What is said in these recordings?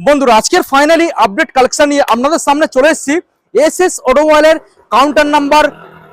বন্ধুরা, আজকের finally update collection নিয়ে আপনাদের সামনে চলে এসেছি। এস এস অটোমোবাইলের কাউন্টার নাম্বার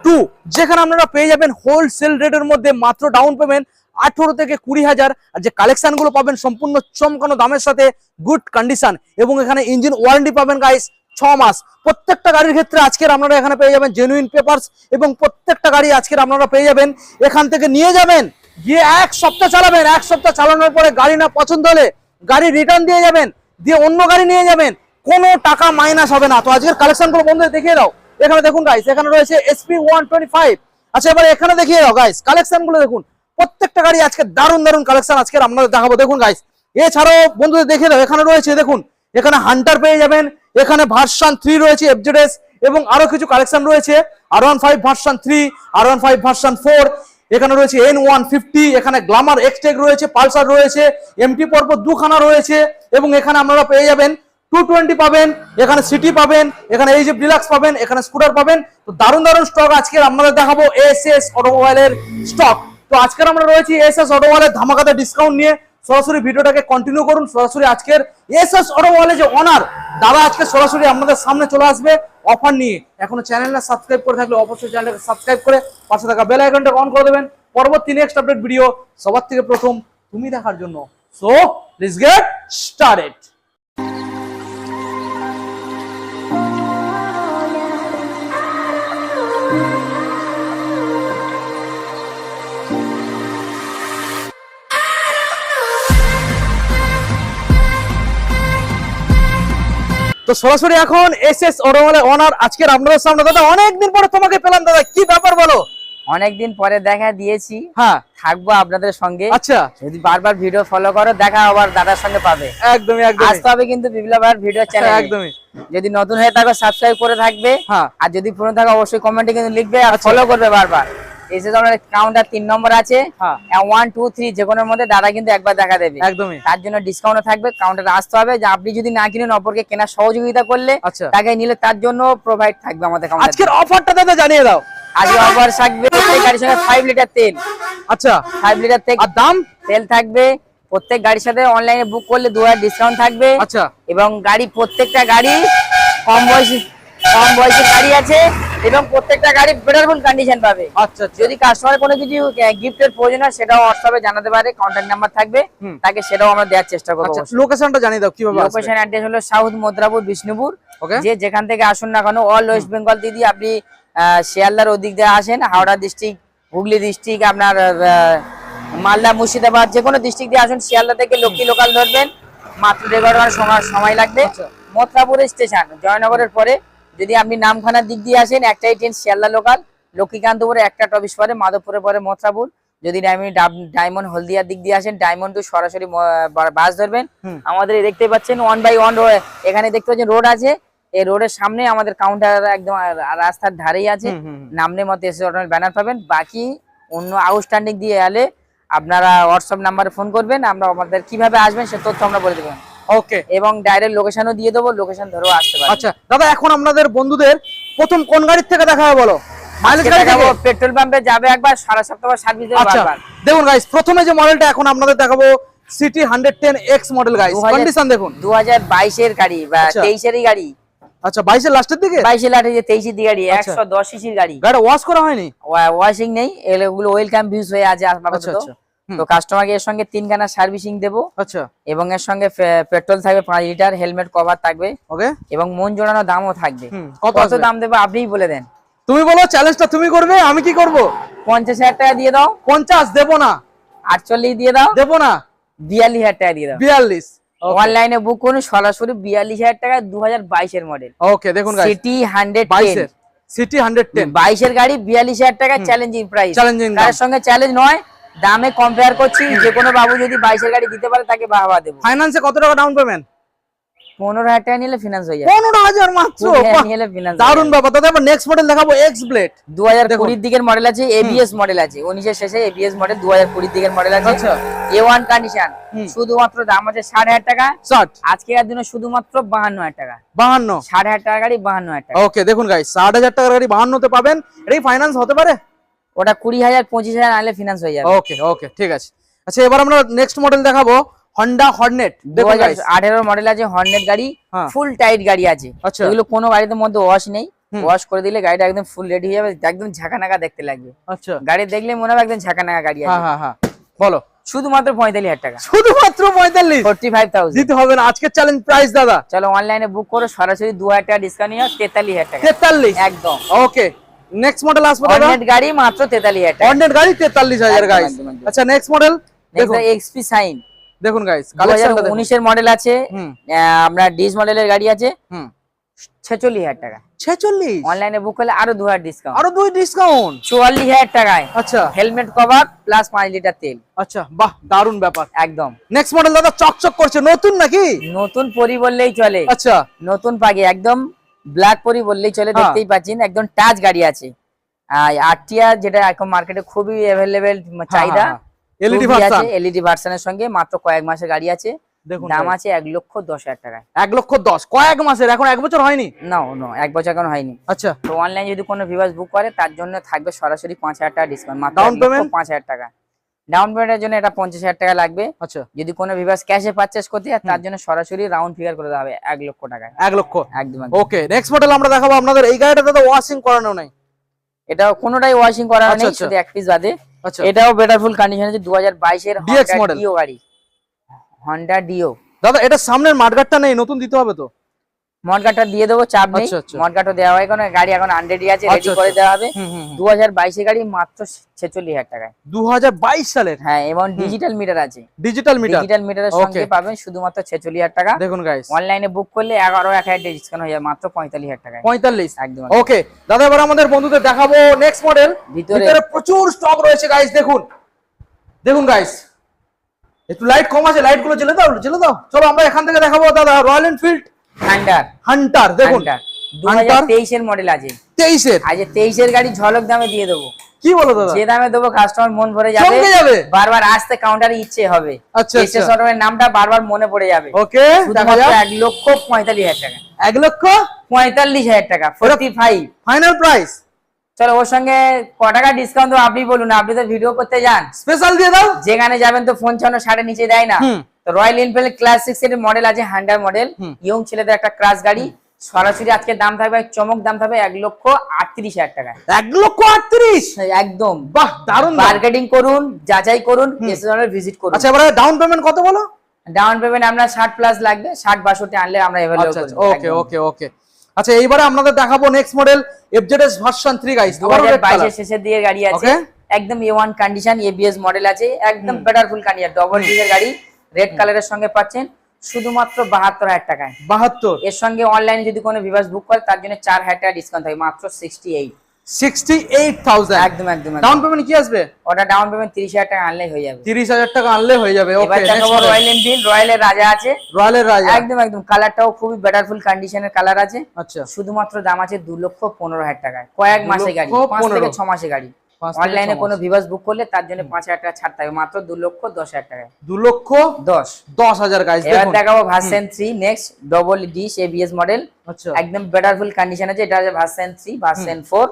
টু যেখানে আপনারা পেয়ে যাবেন হোলসেল রেটের মধ্যে মাত্র ডাউন পেমেন্ট আঠেরো থেকে কুড়ি হাজার। আর যে কালেকশনগুলো পাবেন সম্পূর্ণ চমকানো দামের সাথে গুড কন্ডিশন এবং এখানে ইঞ্জিন ওয়ারেন্টি পাবেন গাইস ছ মাস। প্রত্যেকটা গাড়ির ক্ষেত্রে আজকের আপনারা এখানে পেয়ে যাবেন জেনুইন পেপারস এবং প্রত্যেকটা গাড়ি আজকের আপনারা পেয়ে যাবেন। এখান থেকে নিয়ে যাবেন, গিয়ে এক সপ্তাহ চালাবেন। এক সপ্তাহ চালানোর পরে গাড়ি না পছন্দ হলে গাড়ি রিটার্ন দিয়ে যাবেন। দিয়ে অন্য গাড়ি নিয়ে যাবেন, কোনো টাকা মাইনাস হবে না। তো আজকের কালেকশন কালেকশনগুলো বন্ধুদের দেখিয়ে দাও। এখানে দেখুন গাইস এখানে রয়েছে এসপি ওয়ান টোয়েন্টি ফাইভ আচ্ছা এবার এখানে দেখিয়ে দাও গাইস কালেকশনগুলো দেখুন। প্রত্যেকটা গাড়ি আজকে দারুণ দারুণ কালেকশন আজকে আপনাদের দেখাবো। দেখুন গাইস এছাড়াও বন্ধুদের দেখিয়ে দাও, এখানে রয়েছে, দেখুন, এখানে হান্টার পেয়ে যাবেন, এখানে ভার্সন থ্রি রয়েছে এফজেডএস এবং আরও কিছু কালেকশন রয়েছে আর ওয়ান ফাইভ ভার্সন থ্রি আর ওয়ান ফাইভ ভার্সন ফোর এখানে রয়েছে এন ওয়ান ফিফটি এখানে গ্লামার এক্সটেক রয়েছে পালসার রয়েছে এমটি পর্ব দুখানা রয়েছে, এবং এখানে আপনারা পেয়ে যাবেন টু টোয়েন্টি পাবেন, এখানে সিটি পাবেন, এখানে এই যে ডিলাক্স পাবেন, এখানে স্কুটার পাবেন। তো দারুণ দারুণ স্টক আজকে আপনাদের দেখাবো এস এস অটোমোবাইলের স্টক তো আজকের আমরা রয়েছি এস এস অটোমোবাইলের ধামাকাতে ডিসকাউন্ট নিয়ে। সরাসরি ভিডিওটাকে কন্টিনিউ করুন, সরাসরি আজকের এস এস অটোমোবাইলের যে অনার দাদা আজকে সরাসরি আপনাদের সামনে চলে আসবে। অফার নিয়ে এখনও চ্যানেলটা সাবস্ক্রাইব করে থাকলে অবশ্যই চ্যানেলটাকে সাবস্ক্রাইব করে পাশে থাকা বেল আইকনটা অন করে দেবেন। পরবর্তী নেক্সট আপডেট ভিডিও সবার থেকে প্রথম তুমি দেখার জন্য। সো লেটস গেট স্টার্টেড তো সরাসরি এখন এস এস অটোমোবাইলের অনার আজকের আপনাদের সামনে। দাদা অনেকদিন পরে তোমাকে পেলাম দাদা। কি ব্যাপার বলো? অনেকদিন পরে দেখা দিয়েছি। হ্যাঁ। থাকব আপনাদের সঙ্গে। আচ্ছা। যদি বারবার ভিডিও ফলো করো দেখা আবার দাদার সঙ্গে পাবে। একদমই একদম আসতে হবে কিন্তু বিপ্লবার ভিডিও চ্যানেল একদমই। যদি নতুন হয়ে থাকো সাবস্ক্রাইব করে থাকবে। হ্যাঁ। আর যদি পুরনো থাকো অবশ্যই কমেন্টে কিন্তু লিখবে আর আচ্ছা। ফলো করবে বারবার। এসে তোমার কাউন্টার তিন নম্বর আছে হ্যাঁ। ওয়ান টু থ্রি যে কোনোর মধ্যে দাদা কিন্তু একবার দেখা দেবে। একদমই। তার জন্য ডিসকাউন্ট থাকবে কাউন্টারে আসতে হবে। যে আপনি যদি না কিনেন অপরকে কেনার সহযোগিতা করলে আচ্ছা। তাকে নিলে তার জন্য প্রোভাইড থাকবে আমাদের আজকের অফারটা দাদা জানিয়ে দাও। আজকে অফার থাকবে গাড়ির সঙ্গে ফাইভ লিটার তেল। আচ্ছা। ফাইভ লিটার তেল। দাম? তেল থাকবে প্রত্যেক গাড়ির সাথে অনলাইনে বুক করলে দু হাজার ডিসকাউন্ট থাকবে। আচ্ছা। এবং গাড়ি প্রত্যেকটা গাড়ি কম বয়সী কম বয়সের গাড়ি আছে। এবং প্রত্যেকটা গাড়ি বেটারফুল কন্ডিশন পাবে। আচ্ছা আচ্ছা। যদি কাস্টমার কোনো কিছু গিফটের প্রয়োজন হয় সেটাও হোয়াটসঅ্যাপে জানাতে পারে কন্ট্যাক্ট নাম্বার থাকবে। তাকে সেটাও আমরা দেওয়ার চেষ্টা করব আচ্ছা লোকেশনটা জানিয়ে দাও কীভাবে লোকেশন অ্যাড্রেস হলো সাউথ মদ্রাপুর বিষ্ণুপুর। ওকে যে যেখান থেকে আসুন না কেন অল ওয়েস্ট বেঙ্গল দিদি আপনি শিয়ালদার ওদিক দিয়ে আসেন হাওড়া ডিস্ট্রিক্ট হুগলি ডিস্ট্রিক্ট আপনার মালদা মুর্শিদাবাদ যে কোনো ডিস্ট্রিক্ট দিয়ে আসুন শিয়ালদা থেকে লক্ষ্মী লোকাল ধরবেন মাত্র দেড় ঘণ্টার সময় লাগবে। আচ্ছা। মথুরাপুর স্টেশন জয়নগরের পরে যদি আপনি নামখানার দিক দিয়ে আসেন একটাই ট্রেন শিয়ালদা লোকাল লক্ষ্মীকান্তপুরে একটা টপিস পরে মাধবপুরে পরে মথুরাপুর। যদি আপনি ডায়মন্ড হলদিয়ার দিক দিয়ে আসেন ডায়মন্ড টু সরাসরি বাস ধরবেন। আমাদের দেখতে পাচ্ছেন ওয়ান বাই ওয়ান এখানে দেখতে পাচ্ছেন রোড আছে। এই রোডের সামনে আমাদের কাউন্টার একদম রাস্তার ধারেই আছে। নামনে মতো এসে অটোমেটিক ব্যানার পাবেন। বাকি অন্য আউটস্ট্যান্ডিং দিয়ে এলে আপনারা হোয়াটসঅ্যাপ নাম্বারে ফোন করবেন। আমরা আমাদের কীভাবে আসবেন সে তথ্য আমরা বলে দেবেন ওকে এবং ডাইরেক্ট লোকেশনও দিয়ে দেবো লোকেশন ধরেও আসতে পারবেন আচ্ছা দাদা এখন আপনাদের বন্ধুদের প্রথম কোন গাড়ির থেকে দেখা হবে বলো? গাড়ি পেট্রোল পাম্পে যাবে একবার সারা সপ্তাহ সার্ভিস দেখুন গাইস প্রথমে যে মডেলটা এখন আপনাদের দেখাবো CT hundred ten X model 2000 condition দেখুন। দু হাজার বাইশের গাড়ি বা আচ্ছা। তেইশেরই গাড়ি। আচ্ছা বাইশের লাস্টের দিকে? বাইশে লাঠে যে তেইশের দিকে গাড়ি আচ্ছা। একশো দশ সিসির গাড়ি। গাড়ি ওয়াশ করা হয়নি? ওয়াশিং নেই এগুলো ওয়েলকাম ভিউজ হয়ে আছে আচ্ছা আপাতত। তো কাস্টমারকে এর সঙ্গে তিনখানা সার্ভিসিং দেবো। আচ্ছা। এবং এর সঙ্গে পেট্রোল থাকবে পাঁচ লিটার হেলমেট কভার থাকবে। ওকে। এবং মন জোড়ানো দামও থাকবে। কত দাম দেবো আপনিই বলে দেন। তুমি বলো চ্যালেঞ্জটা তুমি করবে আমি কি করব? পঞ্চাশ হাজার টাকা দিয়ে দাও। পঞ্চাশ দেবো না। আটচল্লিশ দিয়ে দাও। দেবো না। বিয়াল্লিশ হাজার টাকা দিয়ে দাও। বিয়াল্লিশ। অনলাইনে বুক করুন সরাসরি বিয়াল্লিশ হাজার টাকা দু হাজার বাইশের মডেল ওকে দেখুন সিটি হান্ড্রেড বাইশের। সিটি হান্ড্রেড টেন বাইশের গাড়ি বিয়াল্লিশ হাজার টাকা চ্যালেঞ্জিং প্রাইস চ্যালেঞ্জিং তার সঙ্গে চ্যালেঞ্জ নয় দামে কম্পেয়ার করছি যে কোনো বাবু যদি বাইশের গাড়ি দিতে পারে তাকে বাহবা দেবো। ফাইন্যান্সে কত টাকা ডাউন পেমেন্ট পনেরো হাজার টাকা নিলে ফিনান্স হয়ে যাবে। পনেরো হাজার মাত্র? দাদা নেক্সট মডেল দেখাবো এক্স ব্লেড দু হাজার দেখুন। কুড়ির দিকের মডেল আছে এবিএস মডেল আছে। উনিশের শেষে এবিএস মডেল দু হাজার কুড়ির দিকের মডেল আছে। আচ্ছা। এ ওয়ান কন্ডিশন শুধুমাত্র দাম আছে ষাট হাজার টাকা। ষাট। আজকের দিনে শুধুমাত্র বাহান্ন হাজার টাকা। বাহান্ন। ষাট হাজার টাকা গাড়ি বাহান্ন হাজার টাকা। ওকে দেখুন গাইস ষাট হাজার টাকার গাড়ি বাহান্নতে পাবেন। ফাইন্যান্স হতে পারে? ওটা কুড়ি হাজার পঁচিশ হাজার আনলে ফিনান্স হয়ে যাবে। ওকে ওকে ঠিক আছে। আচ্ছা এবার আমরা নেক্সট মডেল দেখাবো হন্ডা হর্নেট আঠেরো মডেল আছে হর্নেট গাড়ি হ্যাঁ। ফুল টাইট গাড়ি আছে। আচ্ছা। এগুলো কোনো গাড়িতে মধ্যে ওয়াশ নেই। ওয়াশ করে দিলে গাড়িটা একদম ফুল রেডি হয়ে যাবে একদম ঝাঁকানাকা দেখতে লাগবে। আচ্ছা। গাড়ি দেখলে মনে হবে একদম ঝাঁকানাকা গাড়ি হ্যাঁ আছে। হ্যাঁ হ্যাঁ বলো। শুধুমাত্র পঁয়তাল্লিশ হাজার টাকা। শুধুমাত্র পঁয়তাল্লিশ? ফোর্টি ফাইভ থাউজেন্ড দিতে হবে না আজকের চ্যালেঞ্জ প্রাইস দাদা। চলো অনলাইনে বুক করো সরাসরি দু হাজার টাকা ডিসকাউন্ট নিয়ে তেতাল্লিশ হাজার টাকা। তেতাল্লিশ? একদম। ওকে নেক্সট মডেল আসবে দাদা হর্নেট গাড়ি মাত্র তেতাল্লিশ হাজার গাড়ি তেতাল্লিশ হাজার একদম, গাইস একদম, একদম। আচ্ছা নেক্সট মডেল দেখুন। এক্সপি সাইন দেখুন গাইস কালেকশনটা দেখুন। উনিশের মডেল আছে। আপনার ডিস মডেলের গাড়ি আছে। হুম। ছেচল্লিশ হাজার টাকা। ছেচল্লিশ? অনলাইনে বুক করলে আরও দু হাজার ডিসকাউন্ট আরও দুই ডিসকাউন্ট চুয়াল্লিশ হাজার টাকায়। আচ্ছা। হেলমেট কভার প্লাস পাঁচ লিটার তেল। আচ্ছা বাহ দারুণ ব্যাপার। একদম। নেক্সট মডেল দাদা চকচক করছে। নতুন নাকি? নতুন পরি বললেই চলে। আচ্ছা। নতুন পাখি একদম ব্ল্যাক পরি বললেই চলে হ্যাঁ। দেখতেই পাচ্ছেন একদম টাচ গাড়ি আছে। আরটিআর যেটা এখন মার্কেটে খুবই অ্যাভেলেবেল চাহিদা এলইডি ভার্সন এলইডি ভার্সনের সঙ্গে মাত্র কয়েক মাসের গাড়ি আছে। দাম আছে এক লক্ষ দশ হাজার টাকা এক লক্ষ দশ। কয়েক মাসের এখন এক বছর হয়নি? না নো এক বছর এখন হয়নি। আচ্ছা। তো অনলাইন যদি কোনো ভিভাস বুক করে তার জন্য থাকবে সরাসরি পাঁচ হাজার টাকা ডিসকাউন্ট মাত্র payment? পাঁচ হাজার টাকা। ডাউন পেমেন্টের জন্য এটা পঞ্চাশ হাজার টাকা লাগবে। আচ্ছা। যদি কোনো ভিভাস ক্যাশে পারচেস করতে হয় তার জন্য সরাসরি রাউন্ড ফিগার করে দেওয়া হবে এক লক্ষ টাকায়। এক লক্ষ। একদম। ওকে নেক্সট মডেল আমরা দেখাবো আপনাদের। এই গাড়িটা দাদা ওয়াশিং করানো নাই। এটা কোনোটাই ওয়াশিং করা আচ্ছা, নেই আচ্ছা। শুধু এক পিস বাদে। আচ্ছা। এটাও বেটার ফুল কন্ডিশন আছে দু হাজার বাইশের ডিও গাড়ি। হন্ডা ডিও দাদা এটা সামনের মাঠগাটটা নেই নতুন দিতে হবে তো। মডগাটা দিয়ে দেবো চাপ নেই। আচ্ছা, আচ্ছা। মডগাটা দেওয়া হয় কোনো গাড়ি এখন আনরেডি আছে রেডি আচ্ছা, করে। দেওয়া হবে। দু হাজার বাইশের গাড়ি মাত্র ছেচল্লিশ হাজার টাকায়। দু হাজার বাইশ সালের? হ্যাঁ এবং ডিজিটাল মিটার আছে। ডিজিটাল মিটার ডিজিটাল মিটারের সঙ্গে পাবেন শুধুমাত্র ছেচল্লিশ হাজার টাকা। দেখুন গাইস অনলাইনে বুক করলে এগারো এক হাজার ডিসকাউন্ট হয়ে যাবে মাত্র পঁয়তাল্লিশ হাজার টাকায়। পঁয়তাল্লিশ? একদম ওকে দাদা এবার আমাদের বন্ধুদের দেখাবো নেক্সট মডেল ভিতরে। প্রচুর স্টক রয়েছে গাইস দেখুন। দেখুন গাইস একটু লাইট কম আছে লাইটগুলো জ্বেলে দাও জ্বেলে দাও। চলো আমরা এখান থেকে দেখাবো দাদা রয়্যাল এনফিল্ড হান্টার দেখুন। দু হাজার তেইশের মডেল আছে। তেইশের? আজ তেইশের গাড়ি ঝলক দামে দিয়ে দেবো। কি বলো দাদা? যে দামে দেবো কাস্টমার মন ভরে যাবে। যাবে? বারবার আসতে কাউন্টারে ইচ্ছে হবে। আচ্ছা আচ্ছা। শোরুমের নামটা বারবার মনে পড়ে যাবে। ওকে শুধুমাত্র লক্ষ পঁয়তাল্লিশ হাজার টাকা। এক লক্ষ? পঁয়তাল্লিশ হাজার টাকা ফোর্টি ফাইভ ফাইনাল প্রাইস চলো ওর সঙ্গে ক টাকা ডিসকাউন্ট আপনি বলুন আপনি তো ভিডিও করতে যান। স্পেশাল দিয়ে দাও। যেখানে যাবেন তো ফোন পঞ্চান্ন ষাটের নিচে দেয় না। তো রয়্যাল এনফিল্ড ক্লাসিক্স এর মডেল আছে হান্ডার মডেল ইয়ং ছেলেদের একটা ক্রাশ গাড়ি। সরাসরি আজকে দাম থাকবে চমক দাম থাকবে এক লক্ষ আটত্রিশ হাজার টাকা এক লক্ষ আটত্রিশ? একদম। বাহ দারুণ মার্কেটিং করুন যাচাই করুন ভিজিট করুন। আচ্ছা এবারে ডাউন পেমেন্ট কত বলো? ডাউন পেমেন্ট আপনার ষাট প্লাস লাগবে ষাট বাষট্টি আনলে আমরা ওকে ওকে ওকে আচ্ছা। এইবারে আপনাদের দেখাবো next model FZS version 3 guys বাইশের শেষের দিকে গাড়ি আছে। একদম A one condition ABS model আছে। একদম বেটারফুল কন্ডিশন ডবল ডিজের গাড়ি। রেড কালারের সঙ্গে পাচ্ছেন শুধুমাত্র বাহাত্তর হাজার টাকায়। 72 এর সঙ্গে অনলাইনে যদি কোনো ভিভাস বুক করে তার জন্য চার হাজার টাকা ডিসকাউন্ট থাকে মাত্র সিক্সটি এইট 68000 একদম একদম একদম। ডাউন পেমেন্ট কি আসবে? ওটা ডাউন পেমেন্ট তিরিশ হাজার টাকা হয়ে যাবে। 30000 টাকা আনলে হয়ে যাবে রয়্যাল এনফিল্ড রয়্যালের রাজা আছে। রয়্যালের রাজা। একদম একদম কালারটাও খুবই বেটারফুল কন্ডিশনের কালার আছে। আচ্ছা। শুধুমাত্র দাম আছে দু লক্ষ পনেরো হাজার টাকায়। কয়েক মাসে গাড়ি পাঁচ থেকে পনেরো। ছ মাসে গাড়ি। অনলাইনে কোনো ভিভাস বুক করলে তার জন্য পাঁচ হাজার টাকা ছাড় থাকবে। মাত্র দু লক্ষ দশ হাজার টাকা। দু লক্ষ দশ। 10000 গাইস এবার দেখুন। দেখাবো version three next double disc ABS model একদম বেটারফুল কন্ডিশন আছে। এটা আছে ভার্সেন থ্রি ভার্সেন ফোর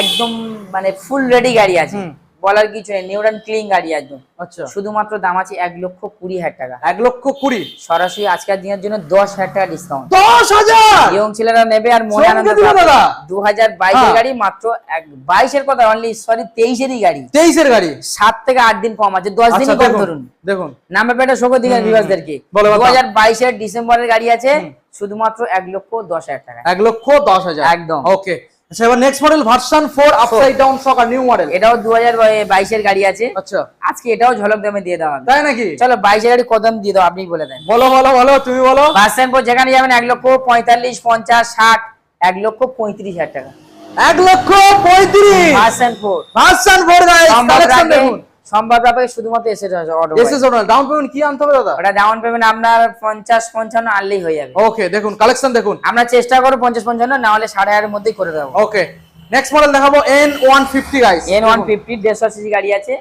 একদম মানে ফুল রেডি গাড়ি আছে। বলার কিছু নেই নিউ অ্যান্ড ক্লিন গাড়ি একদম। আচ্ছা। শুধুমাত্র দাম আছে এক লক্ষ কুড়ি হাজার টাকা। এক লক্ষ 20 সরাসরি আজকের দিনের জন্য দশ হাজার টাকা ডিসকাউন্ট 10000 ইয়ং ছেলেরা নেবে আর মনে আনন্দ দু হাজার বাইশের হ্যাঁ। গাড়ি মাত্র এক বাইশের কথা অনলি সরি তেইশেরই গাড়ি। তেইশের গাড়ি? সাত থেকে আট দিন কম আছে দশ আচ্ছা দিনই কম ধরুন। দেখুন। নামে পেটে শোক বলো, দু হাজার বাইশের ডিসেম্বরের গাড়ি আছে শুধুমাত্র এক লক্ষ দশ হাজার টাকা। এক লক্ষ 10000 একদম। ওকে। আচ্ছা এবার next model version 4 upside down shocker new model এটাও দু হাজার বাইশের গাড়ি আছে। আচ্ছা। আজকে এটাও ঝলক দামে দিয়ে দেওয়া তাই নাকি? চলো বাইশের গাড়ি কত দাম দিয়ে দাও আপনি বলে দেন। বলো বলো বলো তুমি বলো। ভার্সন ফোর যেখানে যাবেন এক লক্ষ পঁয়তাল্লিশ পঞ্চাশ ষাট এক লক্ষ পঁয়ত্রিশ হাজার টাকা। এক লক্ষ পঁয়ত্রিশ। Version four version four guys collection দেখুন। সম্ভব রাখে শুধুমাত্র এসে order SS owner down payment কি আনতে হবে দাদা? ওটা ডাউন পেমেন্ট আপনার পঞ্চাশ পঞ্চান্ন আনলেই হয়ে যাবে। ওকে দেখুন কালেকশন দেখুন। আমরা চেষ্টা করব পঞ্চাশ পঞ্চান্ন না হলে সাড়ে হাজারের মধ্যেই করে দেবো। ওকে নেক্সট মডেল দেখাবো N one fifty guys N one fifty দেড়শো সিসি গাড়ি আছে।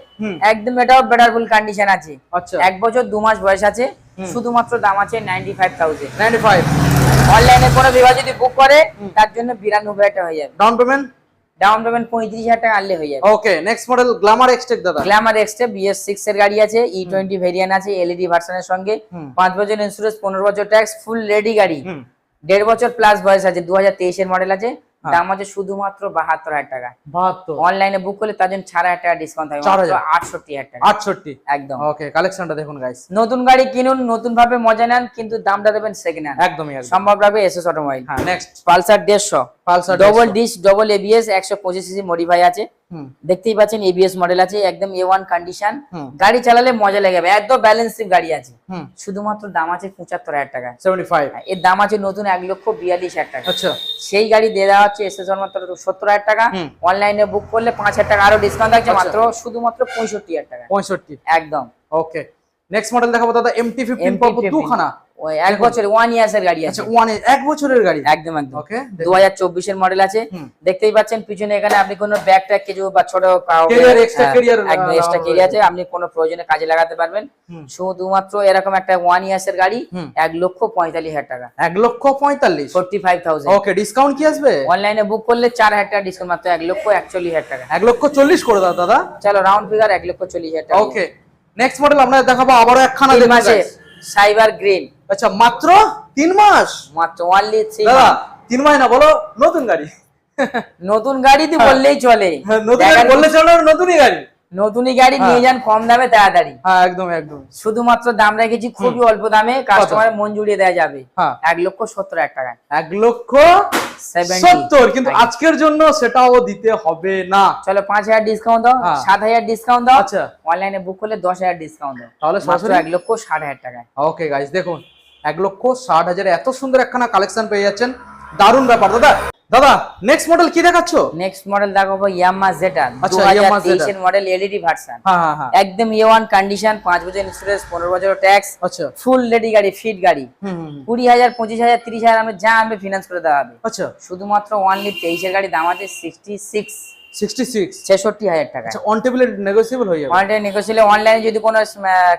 একদম এটাও বেটারফুল কন্ডিশন আছে। আচ্ছা। এক বছর দু মাস বয়স আছে। শুধুমাত্র দাম আছে ninety five thousand ninety five অনলাইনে কোনো বিভাগ যদি বুক করে তার জন্য বিরানব্বই একটা হয়ে যাবে। ডাউন পেমেন্ট ডাউন পেমেন্ট পঁয়ত্রিশ হাজার টাকা আনলে হয়ে যাবে। Okay next model Glamour Xtec দাদা। গ্ল্যামার এক্সটে বিএস সিক্স এর গাড়ি আছে ই টোয়েন্টি ভেরিয়েন্ট আছে এলইডি ভার্সনের সঙ্গে। পাঁচ বছর ইন্স্যুরেন্স পনেরো বছর ট্যাক্স ফুল রেডি গাড়ি। দেড় বছর প্লাস বয়স আছে দু হাজার তেইশের মডেল আছে। হ্যাঁ। দাম আছে শুধুমাত্র বাহাত্তর হাজার টাকা। বাহাত্তর। অনলাইনে বুক করলে তার জন্য চার হাজার টাকা ডিসকাউন্ট থাকবে আটষট্টি হাজার টাকা। আটষট্টি। একদম। ওকে কালেকশনটা দেখুন গাইস নতুন গাড়ি কিনুন নতুন ভাবে মজা নেন কিন্তু দামটা দেবেন সেকেন্ড হ্যান্ড একদমই সম্ভব রাখবে এসএস অটোমোবাইল হ্যাঁ নেক্সট পালসার দেড়শো। Pulsar double disc double A B S একশো পঁচিশ সিসি মডিফাই আছে। দেখতেই পাচ্ছেন এবিএস মডেল আছে একদম এ ওয়ান কন্ডিশন হুম। গাড়ি চালালে মজা লেগে যাবে একদম ব্যালেন্সিং গাড়ি আছে। শুধুমাত্র দাম আছে পঁচাত্তর হাজার টাকা। 75 এর দাম আছে নতুন এক লক্ষ বিয়াল্লিশ হাজার টাকা। আচ্ছা। সেই গাড়ি দিয়ে দেওয়া হচ্ছে এসএস মাত্র সত্তর হাজার টাকা। অনলাইনে বুক করলে পাঁচ হাজার টাকা আরও ডিসকাউন্ট থাকছে আচ্ছা। মাত্র শুধুমাত্র পঁয়ষট্টি হাজার টাকা। 65 একদম। ওকে নেক্সট মডেল দেখাবো দাদা এমটি ফিফটিন পাবো দুখানা। ওই এক বছর ওয়ান ইয়ার্স এর গাড়ি আচ্ছা আছে। ওয়ান এক বছরের গাড়ি? একদম একদম। ওকে দু হাজার চব্বিশের মডেল আছে। দেখতেই পাচ্ছেন পিছনে এখানে আপনি কোনো ব্যাগ ট্যাগ কিছু বা ছোট Carrier, extra carrier, একদম এক্সট্রা কেরিয়ার আছে। আপনি কোনো প্রয়োজনে কাজে লাগাতে পারবেন। শুধুমাত্র এরকম একটা ওয়ান ইয়ার্স এর গাড়ি হুম। এক লক্ষ পঁয়তাল্লিশ হাজার টাকা। এক লক্ষ পঁয়তাল্লিশ? Forty five thousand okay discount কি আসবে? অনলাইনে বুক করলে চার হাজার টাকা ডিসকাউন্ট মাত্র এক লক্ষ একচল্লিশ হাজার টাকা। এক লক্ষ চল্লিশ করে দাও দাদা। চলো রাউন্ড ফিগার এক লক্ষ চল্লিশ হাজার টাকা। ওকে নেক্সট মডেল আমরা দেখাবো আবারও একখানা দেখুন সাইবার গ্রিন আচ্ছা মাত্র তিন মাস? মাত্র ওয়ানলি থ্রি দাদা তিন মাস না বলো নতুন গাড়ি। নতুন গাড়ি তো বললেই চলে। হ্যাঁ, নতুন গাড়ি বললে চলো নতুনই গাড়ি? নতুনই গাড়ি হ্যাঁ। নিয়ে যান কম দামে তাড়াতাড়ি। হ্যাঁ একদম একদম। শুধুমাত্র দাম রেখেছি খুবই অল্প দামে কাস্টমারের মন জুড়িয়ে দেওয়া যাবে। হ্যাঁ। এক লক্ষ সত্তর হাজার টাকা। এক লক্ষ সত্তর কিন্তু আজকের জন্য সেটাও দিতে হবে না। চলো পাঁচ হাজার ডিসকাউন্ট দাও হ্যাঁ। সাত হাজার ডিসকাউন্ট দাও। আচ্ছা। অনলাইনে বুক করলে দশ হাজার ডিসকাউন্ট দাও। তাহলে এক লক্ষ ষাট হাজার টাকায়। ওকে গাইস দেখুন। এক লক্ষ ষাট হাজার এত সুন্দর একখানা কালেকশন পেয়ে যাচ্ছেন। দারুণ ব্যাপার দাদা। দাদা নেক্সট মডেল কি দেখাচ্ছ? নেক্সট মডেল দেখাবো ইয়ামা জেটা দু আচ্ছা, হাজার Yamaha Zeta। Model LED version হ্যাঁ হ্যাঁ একদম এ ওয়ান কন্ডিশন পাঁচ বছর ইন্স্যুরেন্স পনেরো বছর ট্যাক্স আচ্ছা। ফুল লেডি গাড়ি ফিট গাড়ি। হুম হুম হুম। কুড়ি হাজার পঁচিশ হাজার তিরিশ হাজার আমি যা আনবে ফিনান্স করে দেওয়া হবে। আচ্ছা। শুধুমাত্র ওয়ানলি তেইশের গাড়ি দাম আছে সিক্সটি সিক্স সিক্সটি সিক্স ছেষট্টি হাজার টাকা। আচ্ছা অন টেবিলে নেগোসিয়েবল হয়ে যাবে? অনলাইনে যদি কোনো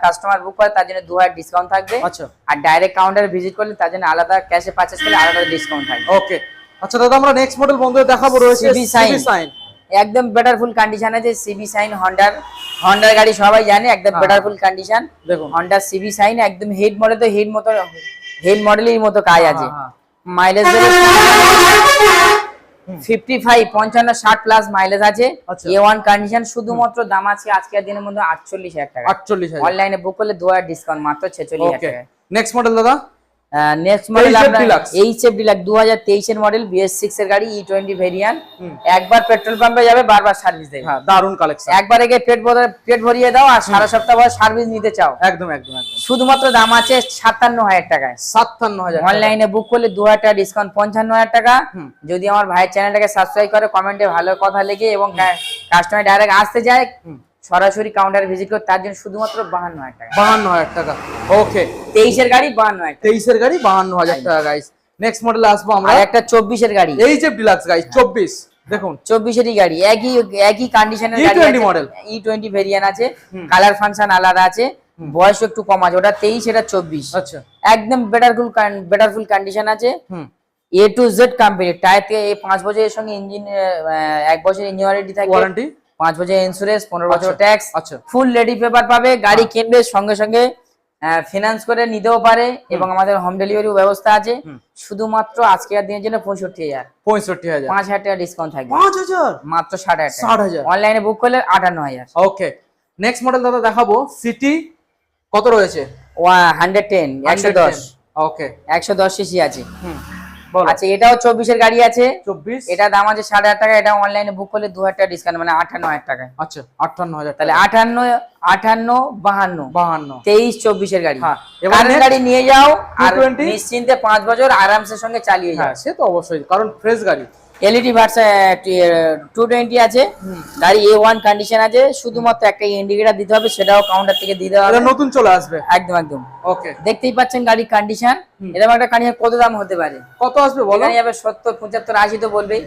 কাস্টমার বুক করে তার জন্য দু হাজার ডিসকাউন্ট থাকবে। আচ্ছা। আর ডাইরেক্ট কাউন্টারে ভিজিট করলে তার জন্য আলাদা ক্যাশে পারচেস করলে আলাদা ডিসকাউন্ট থাকবে। ওকে আচ্ছা দাদা আমরা নেক্সট মডেল বন্ধুদের দেখাবো রয়েছে CB সিবি সাইন একদম বেটার ফুল কন্ডিশন আছে সিবি সাইন হন্ডার হন্ডার গাড়ি সবাই জানে একদম হ্যাঁ। বেটার ফুল কন্ডিশন দেখুন। হন্ডা সিবি সাইন একদম হেড মডেল তো হেড মতো হেড মডেলের মতো কাজ আছে। হ্যাঁ, মাইলেজ ফিফটি ফাইভ পঞ্চান্ন ষাট প্লাস মাইলেজ আছে। আচ্ছা। এ ওয়ান কন্ডিশন শুধুমাত্র দাম আছে আজকের দিনের মধ্যে আটচল্লিশ হাজার টাকা। আটচল্লিশ হাজার। অনলাইনে বুক করলে দু হাজার ডিসকাউন্ট মাত্র ছেচল্লিশ হাজার টাকা। নেক্সট মডেল দাদা? নেক্সট মডেল HF আমরা Deluxe। এইচ এফ ডিলাক্স দু হাজার তেইশের মডেল বিএস সিক্স এর গাড়ি ই টোয়েন্টি ভেরিয়ান হুম। একবার পেট্রোল পাম্পে যাবে বারবার সার্ভিস দেবে। হ্যাঁ কালেকশন একবারে পেট পেট ভরিয়ে দাও আর সারা সপ্তাহ পর সার্ভিস নিতে চাও। একদম একদম একদম। শুধুমাত্র দাম আছে সাতান্ন হাজার টাকায়। সাতান্ন হাজার অনলাইনে বুক করলে দু হাজার টাকা ডিসকাউন্ট পঞ্চান্ন হাজার টাকা। যদি আমার ভাইয়ের চ্যানেলটাকে সাবস্ক্রাইব করে কমেন্টে ভালো কথা লিখে এবং কাস্টমার ডাইরেক্ট আসতে যায়। সরাসরি কাউন্টারে ভিজিট করে তার জন্য শুধুমাত্র বাহান্ন হাজার টাকা। বাহান্ন হাজার টাকা। ওকে তেইশের গাড়ি বাহান্ন হাজার তেইশের গাড়ি বাহান্ন হাজার টাকা গাইস নেক্সট মডেল আসব আমরা। একটা চব্বিশের গাড়ি। এই যে ডিলাক্স গাইস চব্বিশ। দেখুন। চব্বিশেরই গাড়ি। একই একই কন্ডিশনের E20 গাড়ি model। ই টোয়েন্টি ভেরিয়েন্ট আছে। কালার ফাংশন আলাদা আছে। বয়স একটু কম আছে। ওটা তেইশ এটা চব্বিশ। আচ্ছা। একদম better full better full condition আছে। হুম। A to Z company tyre থেকে পাঁচ বছরের সঙ্গে ইঞ্জিন এক বছর ইঞ্জিন ওয়ারেন্টি থাকবে ওয়ারেন্টি পাঁচ বছর ইন্স্যুরেন্স পনেরো বছর ট্যাক্স আচ্ছা। ফুল রেডি পেপার পাবে গাড়ি কিনবে সঙ্গে সঙ্গে ফিনান্স করে নিতেও পারে এবং আমাদের হোম ডেলিভারি ব্যবস্থা আছে। শুধুমাত্র আজকের দিনের জন্য পঁয়ষট্টি হাজার। পঁয়ষট্টি হাজার। পাঁচ হাজার টাকা ডিসকাউন্ট থাকবে। পাঁচ হাজার? মাত্র ষাট হাজার ষাট হাজার। অনলাইনে বুক করলে আটান্ন হাজার। ওকে নেক্সট মডেল দাদা দেখাবো। সিটি কত রয়েছে? হান্ড্রেড টেন একশো দশ। ওকে একশো দশ সিসি আছে। হুম। আচ্ছা এটাও চব্বিশের গাড়ি আছে। চব্বিশ? এটা দাম আছে সাড়ে আট টাকা এটা অনলাইনে বুক করলে দু হাজার টাকা ডিসকাউন্ট মানে আটান্ন হাজার টাকা আচ্ছা আটান্ন হাজার তাহলে আটান্ন আটান্ন বাহান্ন। বাহান্ন। তেইশ চব্বিশের গাড়ি। হ্যাঁ, কারেন্ট গাড়ি নিয়ে যাও আর 220 নিশ্চিন্তে পাঁচ বছর আরামসে সঙ্গে চালিয়ে যাও। হ্যাঁ সে তো অবশ্যই কারণ ফ্রেশ গাড়ি। এলইডি ভার্সা টু টোয়েন্টি আছে। গাড়ি এ ওয়ান কন্ডিশন আছে। শুধুমাত্র একটা ইন্ডিকেটার দিতে হবে সেটাও কাউন্টার থেকে দিতে হবে এটা নতুন চলে আসবে। একদম একদম। ওকে দেখতেই পাচ্ছেন গাড়ির কন্ডিশন এরকম একটা কন্ডিশন কত দাম হতে পারে? কত আসবে বলো? এই যাবে সত্তর পঁচাত্তর আশি তো বলবেই।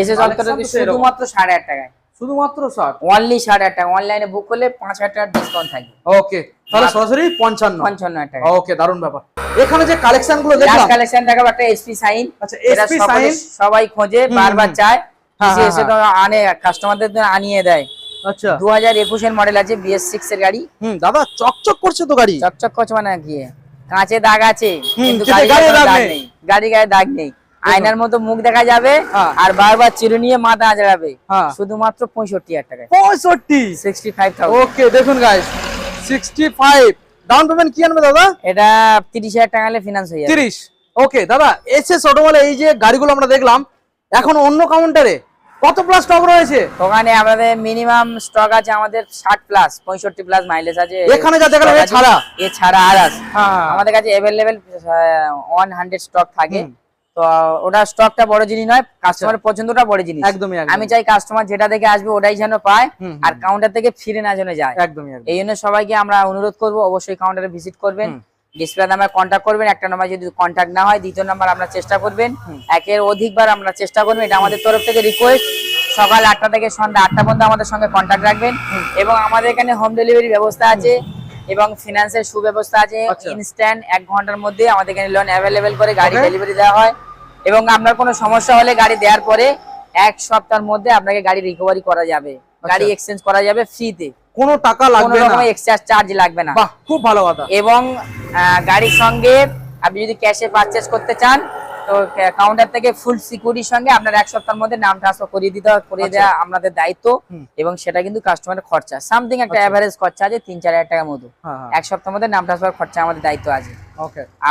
এসএস এসে। শুধুমাত্র সাড়ে আট টাকায়। শুধুমাত্র ষাট? অনলি সাড়ে আট টাকা। অনলাইনে বুক করলে পাঁচ হাজার টাকার ডিসকাউন্ট থাকবে। ওকে তাহলে সরাসরি পঞ্চান্ন। পঞ্চান্ন হাজার টাকা। ওকে দারুণ ব্যাপার। এখানে যে কালেকশনগুলো দেখলাম কালেকশন দেখাবো একটা এসপি সাইন আচ্ছা এসপি সাইন সবাই খোঁজে বারবার চায়। হ্যাঁ, এসে তো আনে কাস্টমারদের আনিয়ে দেয়। আচ্ছা। দু হাজার একুশের মডেল আছে বিএস সিক্স এর গাড়ি। হুম দাদা চকচক করছে তো গাড়ি। চকচক করছে মানে কি? কাঁচে দাগ আছে কিন্তু গাড়ি গায়ে দাগ। নেই। গাড়ি গায়ে দাগ নেই। আয়নার মতো মুখ দেখা যাবে হ্যাঁ। আর বারবার চিরুনিয়ে মাথা আঁচড়াবে হ্যাঁ। শুধুমাত্র পঁয়ষট্টি হাজার টাকায়। পঁয়ষট্টি? সিক্সটি ফাইভ ওকে দেখুন guys sixty five down payment কি আনবে দাদা? এটা তিরিশ হাজার টাকা হলে ফিনান্স হয়ে যাবে। তিরিশ। ওকে দাদা এস অটোমলে এই যে গাড়িগুলো আমরা দেখলাম এখন অন্য কাউন্টারে কত প্লাস স্টক রয়েছে? ওখানে আমাদের মিনিমাম স্টক আছে আমাদের ষাট প্লাস পঁয়ষট্টি প্লাস মাইলেজ আছে। এখানে যা আছে। ছাড়া? এ ছাড়া আর আছে। হ্যাঁ। আমাদের কাছে অ্যাভেলেবেল ওয়ান হান্ড্রেড স্টক থাকে। তো ওটা স্টকটা বড় জিনিস নয় কাস্টমারের পছন্দটা বড় জিনিস। একদমই একদম আমি চাই কাস্টমার যেটা দেখে আসবে ওটাই যেন পায় আর কাউন্টার থেকে ফিরে না যেন যায়। একদমই একদম এই জন্য সবাইকে আমরা অনুরোধ করব অবশ্যই কাউন্টারে ভিজিট করবেন। ডিসপ্লে নাম্বার কন্ট্যাক্ট করবেন একটা নাম্বার যদি কন্ট্যাক্ট না হয় দ্বিতীয় নাম্বার চেষ্টা করবেন। একের অধিকবার আমরা চেষ্টা করবেন এটা আমাদের তরফ থেকে রিকোয়েস্ট সকাল আটটা থেকে সন্ধ্যা আটটা পর্যন্ত আমাদের সঙ্গে কন্ট্যাক্ট রাখবেন। এবং আমাদের এখানে হোম ডেলিভারি ব্যবস্থা আছে এবং ফিনান্সের সুব্যবস্থা আছে। আচ্ছা। ইনস্ট্যান্ট এক ঘণ্টার মধ্যে আমাদের এখানে লোন অ্যাভেলেবেল করে গাড়ি ডেলিভারি দেওয়া হয়। এবং আপনার কোনো সমস্যা হলে গাড়ি দেওয়ার পরে এক সপ্তাহের মধ্যে আপনাকে গাড়ি রিকভারি করা যাবে। গাড়ি এক্সচেঞ্জ করা যাবে ফ্রিতে কোনো টাকা লাগবে না। এক্সট্রা চার্জ লাগবে না। বাহ খুব ভালো কথা। এবং গাড়ির সঙ্গে আপনি যদি ক্যাশে পারচেস করতে চান তো কাউন্টার থেকে ফুল সিকিউরিটির সঙ্গে আপনার এক সপ্তাহের মধ্যে নাম ট্রান্সফার করিয়ে দিতে হবে করিয়ে দেওয়া আমাদের দায়িত্ব। এবং সেটা কিন্তু কাস্টমারের খরচা। সামথিং একটা আচ্ছা। অ্যাভারেজ খরচা আছে তিন চার হাজার টাকার মতো। হ্যাঁ হ্যাঁ। এক সপ্তাহের মধ্যে নাম ট্রান্সফার খরচা আমাদের দায়িত্ব আছে।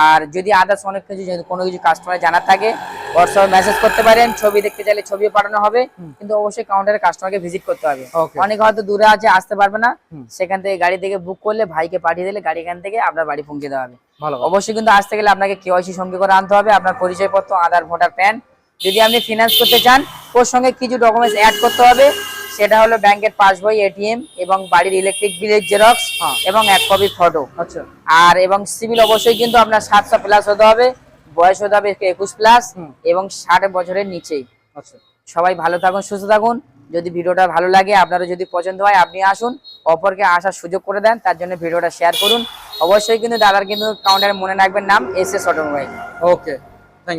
আর যদি আদার্স অনেক কিছু যদি কোনো কিছু কাস্টমার জানার থাকে হোয়াটসঅ্যাপে মেসেজ করতে পারেন ছবি দেখতে চাইলে ছবিও পাঠানো হবে কিন্তু অবশ্যই কাউন্টারে কাস্টমারকে ভিজিট করতে হবে. অনেক হয়তো দূরে আছে আসতে পারবে না সেখান থেকে গাড়ি থেকে বুক করলে ভাইকে পাঠিয়ে দিলে গাড়ি এখান থেকে আপনার বাড়ি পৌঁছে দেওয়া হবে। অবশ্যই কিন্তু আসতে গেলে আপনাকে কেওয়াইসি সঙ্গে করে আনতে হবে আপনার পরিচয়পত্র আধার ভোটার প্যান। যদি আপনি ফিনান্স করতে চান ওর সঙ্গে কিছু ডকুমেন্টস অ্যাড করতে হবে সেটা হলো ব্যাংকের পাসবই এটিএম এবং বাড়ির ইলেকট্রিক বিলের জেরক্স। এবং এক কপি ফটো আচ্ছা। আর এবং সিভিল অবশ্যই কিন্তু আপনার সাতশো প্লাস হতে হবে বয়স হতে হবে একুশ প্লাস এবং ষাট বছরের নিচেই। আচ্ছা। সবাই ভালো থাকুন সুস্থ থাকুন। যদি ভিডিওটা ভালো লাগে আপনারা যদি পছন্দ হয় আপনি আসুন অপরকে আসার সুযোগ করে দেন তার জন্য ভিডিওটা শেয়ার করুন। অবশ্যই কিন্তু দাদার কিন্তু কাউন্টারে মনে রাখবেন নাম এস এস অটোমোবাইল ওকে